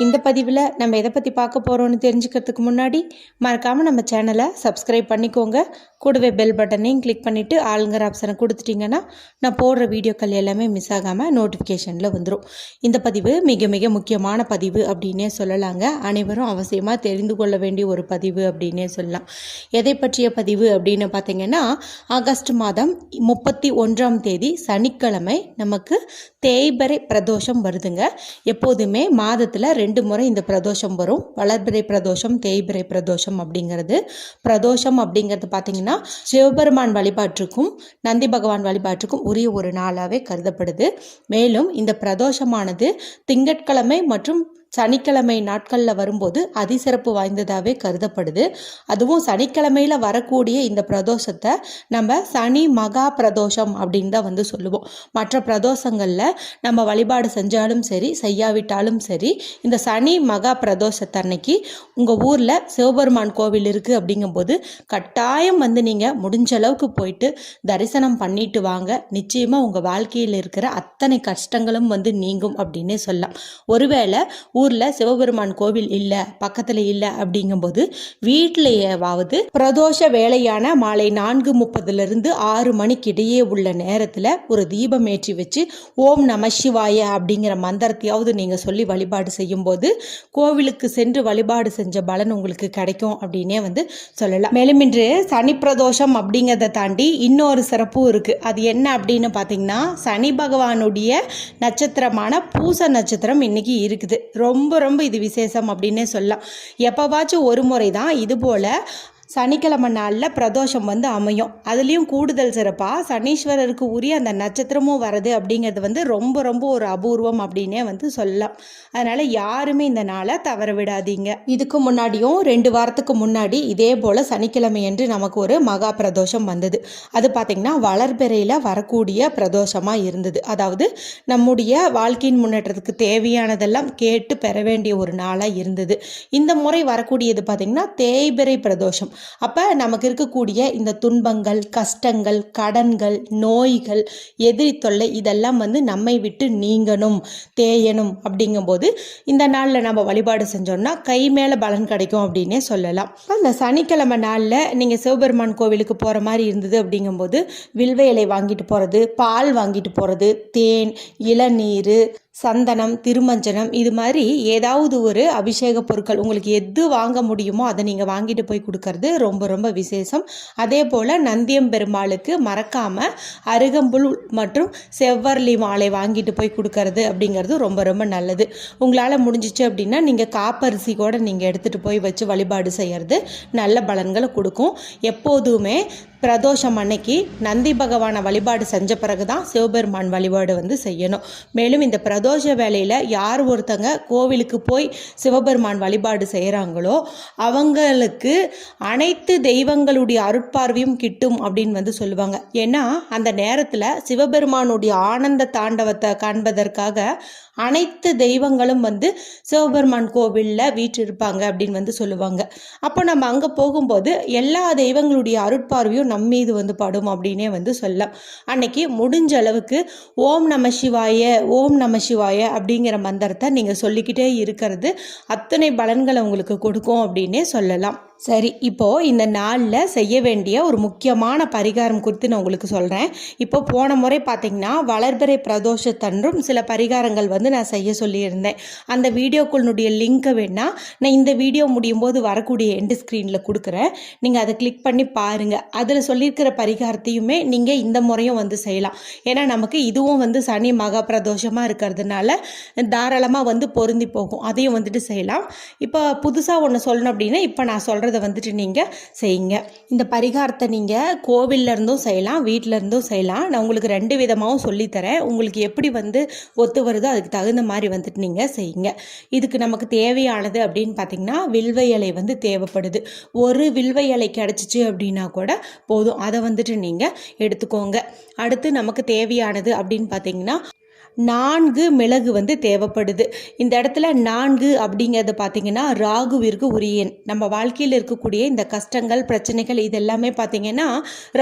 இந்த பதிவில் நம்ம எதை பற்றி பார்க்க போகிறோம்னு தெரிஞ்சுக்கிறதுக்கு முன்னாடி மறக்காமல் நம்ம சேனலை சப்ஸ்கிரைப் பண்ணிக்கோங்க. கூடவே பெல் பட்டனையும் கிளிக் பண்ணிவிட்டு ஆளுங்கிற ஆப்ஷனை கொடுத்துட்டிங்கன்னா நான் போடுற வீடியோக்கள் எல்லாமே மிஸ் ஆகாமல் நோட்டிஃபிகேஷனில் வந்துடும் இந்த பதிவு மிக மிக முக்கியமான பதிவு அப்படின்னே சொல்லலாங்க. அனைவரும் அவசியமாக தெரிந்து கொள்ள வேண்டிய ஒரு பதிவு அப்படின்னே சொல்லலாம். எதை பற்றிய பதிவு அப்படின்னு பார்த்தீங்கன்னா ஆகஸ்ட் மாதம் முப்பத்தி ஒன்றாம் தேதி சனிக்கிழமை நமக்கு தேய்பரை பிரதோஷம் வருதுங்க. எப்போதுமே மாதத்தில் ரெண்டு ரெண்டு முறை இந்த பிரதோஷம் வரும். வளர்பிறை பிரதோஷம் தேய்பிறை பிரதோஷம் அப்படிங்கிறது. பிரதோஷம் அப்படிங்கிறது பார்த்தீங்கன்னா சிவபெருமான் வழிபாட்டுக்கும் நந்தி பகவான் வழிபாட்டுக்கும் உரிய ஒரு நாளாகவே கருதப்படுது. மேலும் இந்த பிரதோஷமானது திங்கட்கிழமை மற்றும் சனிக்கிழமை நாட்களில் வரும்போது அதிசிறப்பு வாய்ந்ததாகவே கருதப்படுது. அதுவும் சனிக்கிழமையில் வரக்கூடிய இந்த பிரதோஷத்தை நம்ம சனி மகா பிரதோஷம் அப்படின்னு தான் வந்து சொல்லுவோம். மற்ற பிரதோஷங்களில் நம்ம வழிபாடு செஞ்சாலும் சரி செய்யாவிட்டாலும் சரி இந்த சனி மகா பிரதோஷத்தை அன்னைக்கு உங்கள் ஊரில் சிவபெருமான் கோவில் இருக்குது அப்படிங்கும்போது கட்டாயம் வந்து நீங்கள் முடிஞ்ச அளவுக்கு போயிட்டு தரிசனம் பண்ணிட்டு வாங்க. நிச்சயமாக உங்கள் வாழ்க்கையில் இருக்கிற அத்தனை கஷ்டங்களும் வந்து நீங்கும் அப்படின்னே சொல்லலாம். ஒருவேளை ஊரில் சிவபெருமான் கோவில் இல்லை பக்கத்தில் இல்லை அப்படிங்கும்போது வீட்டிலேயாவது பிரதோஷ வேலையான மாலை நான்கு முப்பதுலேருந்து ஆறு மணிக்கு இடையே உள்ள நேரத்தில் ஒரு தீபம் ஏற்றி வச்சு ஓம் நம சிவாய அப்படிங்கிற மந்திரத்தையாவது நீங்கள் சொல்லி வழிபாடு செய்யும்போது கோவிலுக்கு சென்று வழிபாடு செஞ்ச பலன் உங்களுக்கு கிடைக்கும் அப்படின்னே வந்து சொல்லலாம். மேலும் இன்று சனி பிரதோஷம் அப்படிங்கிறத தாண்டி இன்னொரு சிறப்பும் இருக்குது அது என்ன அப்படின்னு பார்த்தீங்கன்னா சனி பகவானுடைய நட்சத்திரமான பூச நட்சத்திரம் இன்னைக்கு இருக்குது. ரொம்ப ரொம்ப ரொம்ப இது விசேஷம் அப்படின்னே சொல்லலாம். எப்போவாச்சும் ஒரு முறை தான். இது போல் சனிக்கிழமை நாளில் பிரதோஷம் வந்து அமையும். அதுலேயும் கூடுதல் சிறப்பாக சனீஸ்வரருக்கு உரிய அந்த நட்சத்திரமும் வருது அப்படிங்கிறது வந்து ரொம்ப ரொம்ப ஒரு அபூர்வம் அப்படின்னே வந்து சொல்லலாம். அதனால் யாருமே இந்த நாளை தவற விடாதீங்க. இதுக்கு முன்னாடியும் ரெண்டு வாரத்துக்கு முன்னாடி இதே போல் சனிக்கிழமை என்று நமக்கு ஒரு மகா பிரதோஷம் வந்தது. அது பார்த்திங்கன்னா வளர்பிறையில் வரக்கூடிய பிரதோஷமாக இருந்தது. அதாவது நம்முடைய வாழ்க்கையின் முன்னேற்றத்துக்கு தேவையானதெல்லாம் கேட்டு பெற வேண்டிய ஒரு நாளாக இருந்தது. இந்த முறை வரக்கூடியது பார்த்திங்கன்னா தேய்பிறை பிரதோஷம். அப்போ நமக்கு இருக்கக்கூடிய இந்த துன்பங்கள் கஷ்டங்கள் கடன்கள் நோய்கள் எதிரி தொல்லை இதெல்லாம் வந்து நம்மை விட்டு நீங்கணும் தேயணும் அப்படிங்கும்போது இந்த நாளில் நம்ம வழிபாடு செஞ்சோம்னா கை மேலே பலன் கிடைக்கும் அப்படின்னே சொல்லலாம். அந்த சனிக்கிழமை நாளில் நீங்கள் சிவபெருமான் கோவிலுக்கு போகிற மாதிரி இருந்தது அப்படிங்கும்போது வில்வ இலை வாங்கிட்டு போகிறது பால் வாங்கிட்டு போகிறது தேன் இளநீர் சந்தனம் திருமஞ்சனம் இது மாதிரி ஏதாவது ஒரு அபிஷேக பொருட்கள் உங்களுக்கு எது வாங்க முடியுமோ அதை நீங்கள் வாங்கிட்டு போய் கொடுக்கறது ரொம்ப ரொம்ப விசேஷம். அதே போல் நந்தியம் பெருமாளுக்கு மறக்காமல் அருகம்புல் மற்றும் செவ்வரளி மாலை வாங்கிட்டு போய் கொடுக்கறது அப்படிங்கிறது ரொம்ப ரொம்ப நல்லது. உங்களால் முடிஞ்சிச்சு அப்படின்னா நீங்கள் காப்பரிசி கூட நீங்கள் எடுத்துகிட்டு போய் வச்சு வழிபாடு செய்கிறது நல்ல பலன்களை கொடுக்கும். எப்போதுமே பிரதோஷம் அன்னைக்கு நந்தி பகவானை வழிபாடு செஞ்ச பிறகு தான் சிவபெருமான் வழிபாடு வந்து செய்யணும். மேலும் இந்த பிரதோஷ வேலையில் யார் ஒருத்தங்க கோவிலுக்கு போய் சிவபெருமான் வழிபாடு செய்கிறாங்களோ அவங்களுக்கு அனைத்து தெய்வங்களுடைய அருட்பார்வையும் கிட்டும் அப்படின்னு வந்து சொல்லுவாங்க. ஏன்னா அந்த நேரத்தில் சிவபெருமானுடைய ஆனந்த தாண்டவத்தை காண்பதற்காக அனைத்து தெய்வங்களும் வந்து சிவபெருமான் கோவிலில் வீற்றிருப்பாங்க அப்படின்னு வந்து சொல்லுவாங்க. அப்போ நம்ம அங்கே போகும்போது எல்லா தெய்வங்களுடைய அருட்பார்வையும் நம் மீது வந்து படும் அப்படின்னே வந்து சொல்லலாம். அன்னைக்கு முடிஞ்ச அளவுக்கு ஓம் நம சிவாய ஓம் நம சிவாய அப்படிங்கிற மந்திரத்தை நீங்கள் சொல்லிக்கிட்டே இருக்கிறது அத்தனை பலன்களை உங்களுக்கு கொடுக்கும் அப்படின்னே சொல்லலாம். சரி இப்போது இந்த நாளில் செய்ய வேண்டிய ஒரு முக்கியமான பரிகாரம் குறித்து நான் உங்களுக்கு சொல்கிறேன் இப்போ போன முறை பார்த்தீங்கன்னா வளர்பிறை பிரதோஷத்தன்றும் சில பரிகாரங்கள் வந்து நான் செய்ய சொல்லியிருந்தேன். அந்த வீடியோக்குள்னுடைய லிங்க்கை வேணால் நான் இந்த வீடியோ முடியும் போது வரக்கூடிய எண்டு ஸ்க்ரீனில் கொடுக்குறேன். நீங்கள் அதை கிளிக் பண்ணி பாருங்கள் அதில் சொல்லியிருக்கிற பரிகாரத்தையுமே நீங்கள் இந்த முறையும் வந்து செய்யலாம். ஏன்னா நமக்கு இதுவும் வந்து சனி மகா பிரதோஷமாக இருக்கிறதுனால தாராளமாக வந்து பொருந்தி போகும். அதையும் வந்துட்டு செய்யலாம். இப்போ புதுசாக ஒன்று சொல்லணும் அப்படின்னா இப்போ நான் சொல்கிறது சொல்கிறத வந்துட்டு நீங்கள் செய்யுங்க. இந்த பரிகாரத்தை நீங்கள் கோவில்ல இருந்தும் செய்யலாம் வீட்டில் இருந்தும் செய்யலாம். நான் உங்களுக்கு ரெண்டு விதமாகவும் சொல்லித்தரேன். உங்களுக்கு எப்படி வந்து ஒத்து வருதோ அதுக்கு தகுந்த மாதிரி வந்துட்டு நீங்கள் செய்யுங்க. இதுக்கு நமக்கு தேவையானது அப்படின்னு பார்த்தீங்கன்னா வில்வ இலை வந்து தேவைப்படுது. ஒரு வில்வ இலை கிடச்சிச்சு அப்படின்னா கூட போதும். அதை வந்துட்டு நீங்கள் எடுத்துக்கோங்க. அடுத்து நமக்கு தேவையானது அப்படின்னு பார்த்தீங்கன்னா நான்கு மிளகு வந்து தேவைப்படுது. இந்த இடத்துல நான்கு அப்படிங்கிறது பார்த்திங்கன்னா ராகுவிற்கு உரியன். நம்ம வாழ்க்கையில் இருக்கக்கூடிய இந்த கஷ்டங்கள் பிரச்சனைகள் இதெல்லாமே பார்த்தீங்கன்னா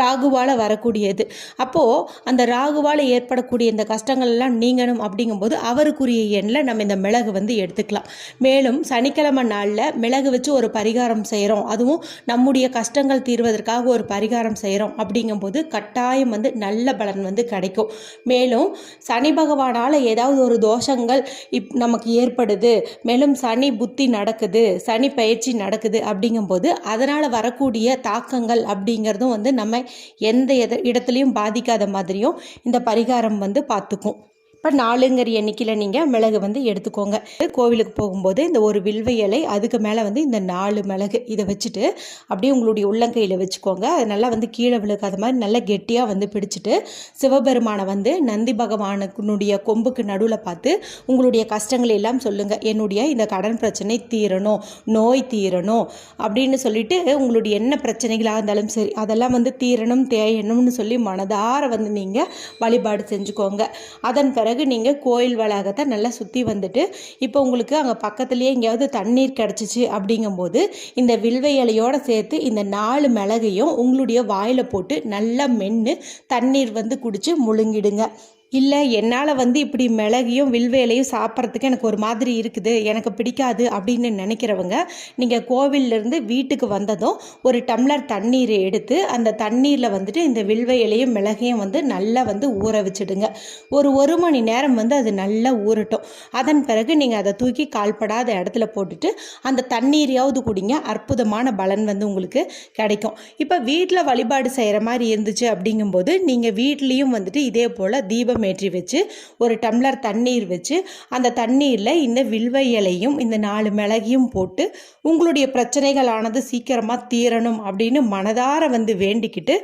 ராகுவால் வரக்கூடியது. அப்போது அந்த ராகுவால் ஏற்படக்கூடிய இந்த கஷ்டங்கள் எல்லாம் நீங்கணும் அப்படிங்கும்போது அவருக்குரிய எண்ணில் நம்ம இந்த மிளகு வந்து எடுத்துக்கலாம். மேலும் சனிக்கிழமை நாளில் மிளகு வச்சு ஒரு பரிகாரம் செய்கிறோம் அதுவும் நம்முடைய கஷ்டங்கள் தீர்வதற்காக ஒரு பரிகாரம் செய்கிறோம் அப்படிங்கும்போது கட்டாயம் வந்து நல்ல பலன் வந்து கிடைக்கும். மேலும் சனி பகவானால் ஏதாவது ஒரு தோஷங்கள் இப் நமக்கு ஏற்படுது. மேலும் சனி புத்தி நடக்குது. சனி பயிற்சி நடக்குது அப்படிங்கும்போது அதனால் வரக்கூடிய தாக்கங்கள் அப்படிங்கிறதும் வந்து நம்ம எந்த எத இடத்துலையும் பாதிக்காத மாதிரியும் இந்த பரிகாரம் வந்து பார்த்துக்கும் இப்போ நாலுங்கிற எண்ணிக்கையில் நீங்கள் மிளகு வந்து எடுத்துக்கோங்க. கோவிலுக்கு போகும்போது இந்த ஒரு வில்வ இலை அதுக்கு மேலே வந்து இந்த நாலு மிளகு இதை வச்சுட்டு அப்படியே உங்களுடைய உள்ளங்கையில் வச்சுக்கோங்க. அது நல்லா வந்து கீழே விழுக்காத மாதிரி நல்லா கெட்டியாக வந்து பிடிச்சிட்டு சிவபெருமானை வந்து நந்தி பகவானுக்குனுடைய கொம்புக்கு நடுவில் பார்த்து உங்களுடைய கஷ்டங்களை எல்லாம் சொல்லுங்கள் என்னுடைய இந்த கடன் பிரச்சனை தீரணும் நோய் தீரணும் அப்படின்னு சொல்லிட்டு உங்களுடைய என்ன பிரச்சனைகளாக இருந்தாலும் சரி அதெல்லாம் வந்து தீரணும் தேயணும்னு சொல்லி மனதார வந்து நீங்கள் வழிபாடு செஞ்சுக்கோங்க. அதன் பிறகு பிறகு நீங்கள் கோயில் வளாகத்தை நல்லா சுற்றி வந்துட்டு இப்போ உங்களுக்கு அங்கே பக்கத்துலேயே எங்கேயாவது தண்ணீர் கிடச்சிச்சு அப்படிங்கும்போது இந்த வில்வ இலையோடு சேர்த்து இந்த நாலு மிளகையும் உங்களுடைய வாயில் போட்டு நல்லா மென்று தண்ணீர் வந்து குடித்து முழுங்கிடுங்க. இல்லை என்னால் வந்து இப்படி மிளகையும் வில்வேலையும் சாப்பிட்றதுக்கு எனக்கு ஒரு மாதிரி இருக்குது எனக்கு பிடிக்காது அப்படின்னு நினைக்கிறவங்க நீங்கள் கோவில்லேருந்து வீட்டுக்கு வந்ததும் ஒரு டம்ளர் தண்ணீரை எடுத்து அந்த தண்ணீரில் வந்துட்டு இந்த வில்வ இலையும் மிளகையும் வந்து நல்லா வந்து ஊற வச்சுடுங்க. ஒரு ஒரு மணி நேரம் வந்து அது நல்லா ஊறட்டும். அதன் பிறகு நீங்கள் அதை தூக்கி கால்படாத இடத்துல போட்டுட்டு அந்த தண்ணீரையாவது குடிங்க அற்புதமான பலன் வந்து உங்களுக்கு கிடைக்கும். இப்போ வீட்டில் வழிபாடு செய்கிற மாதிரி இருந்துச்சு அப்படிங்கும்போது நீங்கள் வீட்லேயும் வந்துட்டு இதே போல் தீபம் ஏற்றி வச்சு ஒரு டம்ளர் தண்ணீர் வச்சு அந்த தண்ணீரில் இந்த வில்வ இலையும் இந்த நாலு மிளகையும் போட்டு உங்களுடைய பிரச்சனைகளானது சீக்கிரமாக தீரணும் அப்படின்னு மனதார வந்து வேண்டிக்கிட்டு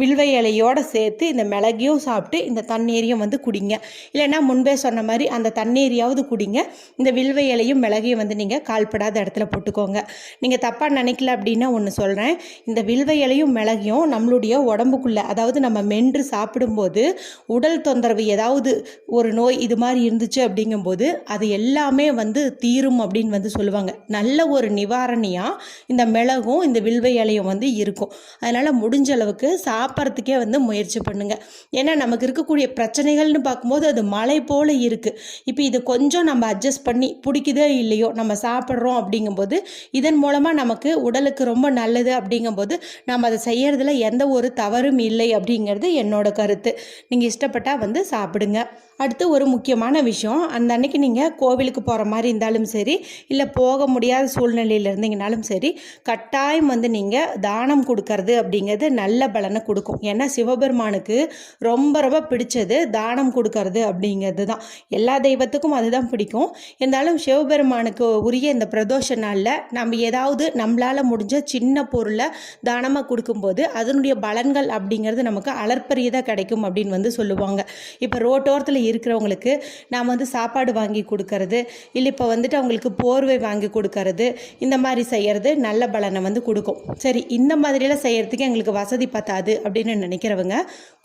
வில்வை இலையோடு சேர்த்து இந்த மிளகையும் சாப்பிட்டு இந்த தண்ணீரையும் வந்து குடிங்க. இல்லைன்னா முன்பே சொன்ன மாதிரி அந்த தண்ணீரையாவது குடிங்க. இந்த வில்வை இலையும் மிளகையும் வந்து நீங்கள் கால்படாத இடத்துல போட்டுக்கோங்க. நீங்கள் தப்பாக நினைக்கல அப்படின்னா ஒன்று சொல்கிறேன் இந்த வில்வை இலையும் மிளகையும் நம்மளுடைய உடம்புக்குள்ளே அதாவது நம்ம மென்று சாப்பிடும்போது உடல் தொந்தரவு ஏதாவது ஒரு நோய் இது மாதிரி இருந்துச்சு அப்படிங்கும்போது அது எல்லாமே வந்து தீரும் அப்படின்னு வந்து சொல்லுவாங்க. நல்ல ஒரு நிவாரணியாக இந்த மிளகும் இந்த வில்வை இலையும் வந்து இருக்கும். அதனால் முடிஞ்ச அளவுக்கு சா சாப்பிட்றதுக்கே வந்து முயற்சி பண்ணுங்கள் ஏன்னா நமக்கு இருக்கக்கூடிய பிரச்சனைகள்னு பார்க்கும்போது அது மலை போல் இருக்குது இப்போ இது கொஞ்சம் நம்ம அட்ஜஸ்ட் பண்ணி பிடிக்குதோ இல்லையோ நம்ம சாப்பிட்றோம் அப்படிங்கும்போது இதன் மூலமாக நமக்கு உடலுக்கு ரொம்ப நல்லது அப்படிங்கும்போது நம்ம அதை செய்கிறதுல எந்த ஒரு தவறும் இல்லை அப்படிங்கிறது என்னோட கருத்து. நீங்கள் இஷ்டப்பட்டால் வந்து சாப்பிடுங்க. அடுத்து ஒரு முக்கியமான விஷயம் அந்த அன்னைக்கு நீங்கள் கோவிலுக்கு போகிற மாதிரி இருந்தாலும் சரி இல்லை போக முடியாத சூழ்நிலையில் இருந்தீங்கனாலும் சரி கட்டாயம் வந்து நீங்கள் தானம் கொடுக்கறது அப்படிங்கிறது நல்ல பலனை கொடுக்கும். ஏன்னா சிவபெருமானுக்கு ரொம்ப ரொம்ப பிடிச்சது தானம் கொடுக்கறது அப்படிங்கிறது தான். எல்லா தெய்வத்துக்கும் அதுதான் பிடிக்கும். இருந்தாலும் சிவபெருமானுக்கு உரிய இந்த பிரதோஷ நாளில் நம்ம ஏதாவது நம்மளால் முடிஞ்ச சின்ன பொருளை தானமாக கொடுக்கும்போது அதனுடைய பலன்கள் அப்படிங்கிறது நமக்கு அளற்பரியதாக கிடைக்கும் அப்படின்னு வந்து சொல்லுவாங்க. இப்போ ரோட்டோரத்தில் இருக்கிறவங்களுக்கு நாம் வந்து சாப்பாடு வாங்கி கொடுக்கறது இல்லை இப்போ வந்துட்டு அவங்களுக்கு போர்வை வாங்கி கொடுக்கறது இந்த மாதிரி செய்கிறது நல்ல பலனை வந்து கொடுக்கும். சரி இந்த மாதிரியெல்லாம் செய்கிறதுக்கு எங்களுக்கு வசதி பத்தாது அப்படின்னு நினைக்கிறவங்க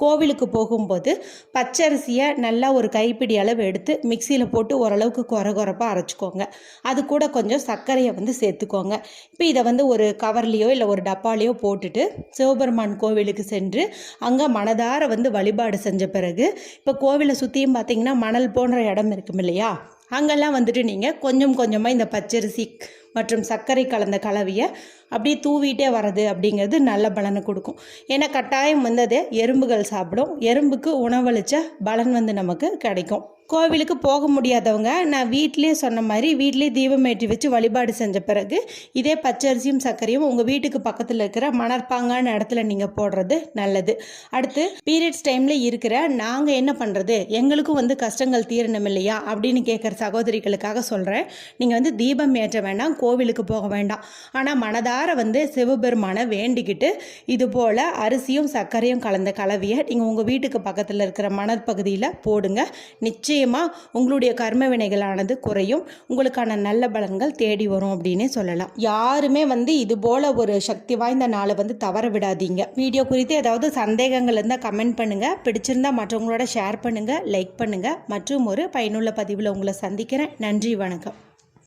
கோவிலுக்கு போகும்போது பச்சரிசியை நல்லா ஒரு கைப்பிடி அளவு எடுத்து மிக்சியில் போட்டு ஓரளவுக்கு குறை குறைப்பாக அரைச்சிக்கோங்க. அது கூட கொஞ்சம் சர்க்கரையை வந்து சேர்த்துக்கோங்க. இப்போ இதை வந்து ஒரு கவர்லேயோ இல்லை ஒரு டப்பாலேயோ போட்டுட்டு சிவபெருமான் கோவிலுக்கு சென்று அங்கே மனதார வந்து வழிபாடு செஞ்ச பிறகு இப்போ கோவிலை சுற்றியும் பார்த்தீங்கன்னா மணல் போன்ற இடம் இருக்கும் இல்லையா? அங்கெல்லாம் வந்துட்டு நீங்கள் கொஞ்சம் கொஞ்சமாக இந்த பச்சரிசி மற்றும் சர்க்கரை கலந்த கலவையை அப்படியே தூவிட்டே வர்றது அப்படிங்கிறது நல்ல பலனை கொடுக்கும். ஏன்னா கட்டாயம் வந்து எறும்புகள் சாப்பிடும். எறும்புக்கு உணவளித்த பலன் வந்து நமக்கு கிடைக்கும். கோவிலுக்கு போக முடியாதவங்க நான் வீட்டிலே சொன்ன மாதிரி வீட்டிலே தீபம் ஏற்றி வச்சு வழிபாடு செஞ்ச பிறகு இதே பச்சரிசியும் சர்க்கரையும் உங்கள் வீட்டுக்கு பக்கத்தில் இருக்கிற மணற்பாங்கான இடத்துல நீங்கள் போடுறது நல்லது. அடுத்து பீரியட்ஸ் டைமில் இருக்கிற நாங்கள் என்ன பண்ணுறது எங்களுக்கும் வந்து கஷ்டங்கள் தீரணும் இல்லையா? அப்படின்னு கேட்குற சகோதரிகளுக்காக சொல்கிறேன் நீங்கள் வந்து தீபம் ஏற்ற வேண்டாம் கோவிலுக்கு போக வேண்டாம். ஆனால் மனதார வந்து சிவபெருமானை வேண்டிக்கிட்டு இது போல் அரிசியும் சர்க்கரையும் கலந்த கலவையை நீங்கள் உங்கள் வீட்டுக்கு பக்கத்தில் இருக்கிற மணற்பகுதியில் போடுங்க. நிச்சயம் நிச்சயமாக உங்களுடைய கர்ம வினைகளானது குறையும். உங்களுக்கான நல்ல பலன்கள் தேடி வரும் அப்படின்னே சொல்லலாம். யாருமே வந்து இது போல ஒரு சக்தி வாய்ந்த நாளை வந்து தவற விடாதீங்க. வீடியோ குறித்து ஏதாவது சந்தேகங்கள் இருந்தால் கமெண்ட் பண்ணுங்கள் பிடிச்சிருந்தா மற்றவங்களோட ஷேர் பண்ணுங்கள் லைக் பண்ணுங்கள் மற்றும் ஒரு பயனுள்ள பதிவில் உங்களை சந்திக்கிறேன். நன்றி வணக்கம்.